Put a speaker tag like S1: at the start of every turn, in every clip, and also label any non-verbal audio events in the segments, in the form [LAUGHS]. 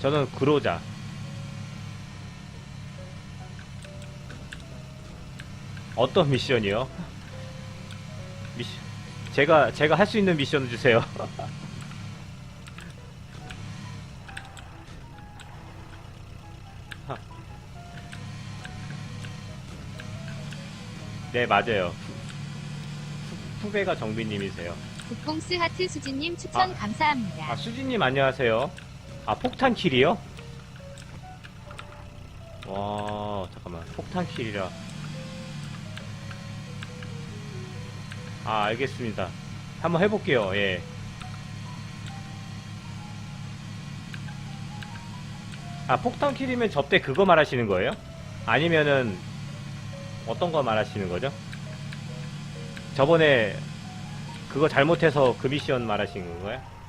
S1: 저는 그로자. 어떤 미션이요? 미션. 제가 제가 할 수 있는 미션 주세요. [LAUGHS] 네 맞아요. 후- 후배가 정비님이세요.
S2: 국공스 하트 수진님 추천
S1: 아.
S2: 감사합니다.
S1: 아 수진님 안녕하세요. 아 폭탄 킬이요? 와 잠깐만 폭탄 킬이라. 아 알겠습니다. 한번 해볼게요. 예. 아 폭탄 킬이면 접대 그거 말하시는 거예요? 아니면은 어떤 거 말하시는 거죠? 저번에 그거 잘못해서 그 미션 말하시는 건가요?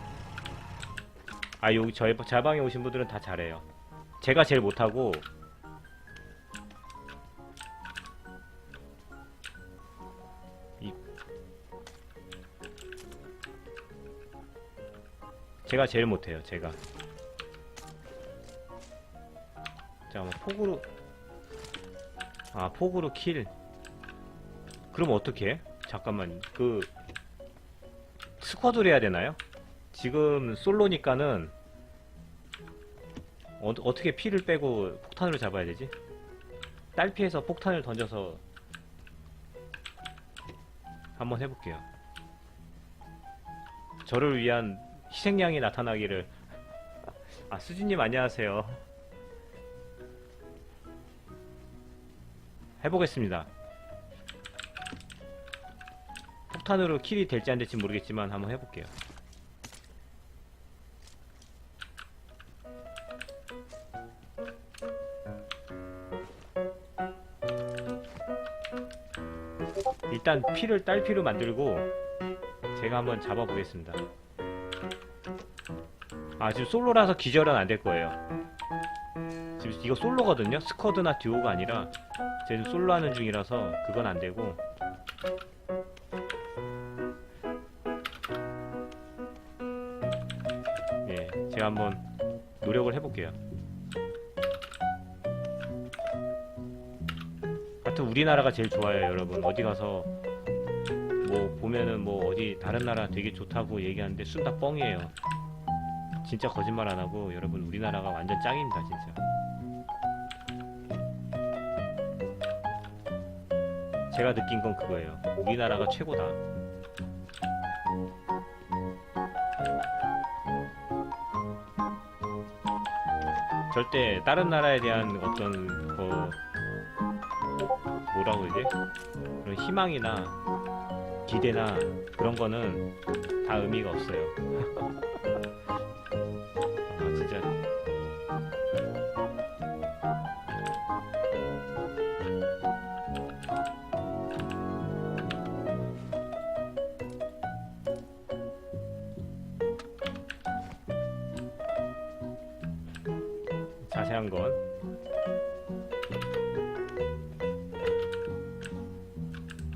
S1: 아 여기 저희 제 방에 오신 분들은 다 잘해요. 제가 제일 못하고 이 제가 제일 못해요. 제가 잠깐만 폭으로 아 폭으로 킬 그럼 어떻게 해? 잠깐만 그 스쿼드를 해야 되나요? 지금 솔로니까는 어, 어떻게 피를 빼고 폭탄으로 잡아야 되지? 딸피해서 폭탄을 던져서 한번 해볼게요. 저를 위한 희생양이 나타나기를 아 수진님 안녕하세요. 해보겠습니다. 폭탄으로 킬이 될지 안 될지 모르겠지만 한번 해볼게요. 일단 피를 딸피로 만들고 제가 한번 잡아보겠습니다. 아 지금 솔로라서 기절은 안 될 거예요. 지금 이거 솔로거든요. 스쿼드나 듀오가 아니라 지금 솔로 하는 중이라서 그건 안 되고 예, 제가 한번 노력을 해볼게요. 하여튼 우리나라가 제일 좋아요, 여러분. 어디 가서 뭐 보면은 뭐 어디 다른 나라 되게 좋다고 얘기하는데 순 다 뻥이에요. 진짜 거짓말 안 하고 여러분 우리나라가 완전 짱입니다, 진짜. 제가 느낀 건 그거예요. 우리나라가 최고다. 절대 다른 나라에 대한 어떤 뭐 뭐라고 이제 그런 희망이나 기대나 그런 거는 다 의미가 없어요. [LAUGHS] 아 진짜 자세한 건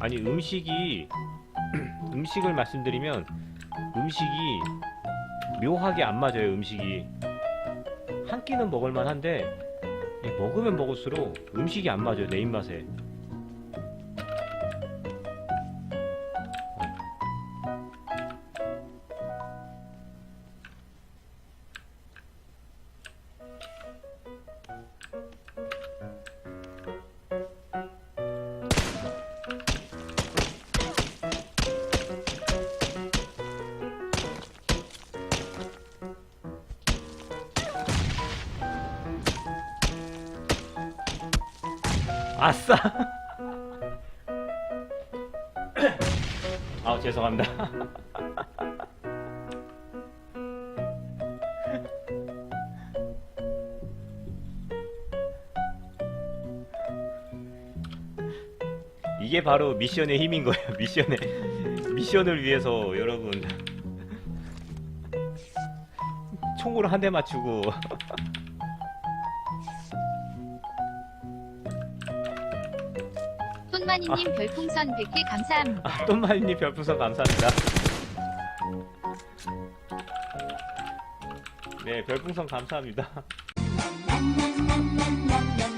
S1: 아니 음식이 [CLEARS THROAT] 음식을 말씀드리면 음식이 묘하게 안 맞아요 음식이. 한 끼는 먹을만 한데 이 먹으면 먹을수록 음식이 안 맞아요 내 입맛에 아싸. [LAUGHS] 아우 죄송합니다. [LAUGHS] 이게 바로 미션의 힘인 거예요. 미션의 미션을 위해서 여러분. 총으로 한 대 맞추고 [LAUGHS]
S2: 손마니님 별풍선 100개 감사합니다.
S1: 아, 똥말님 별풍선 감사합니다. 네 별풍선 감사합니다. [LAUGHS]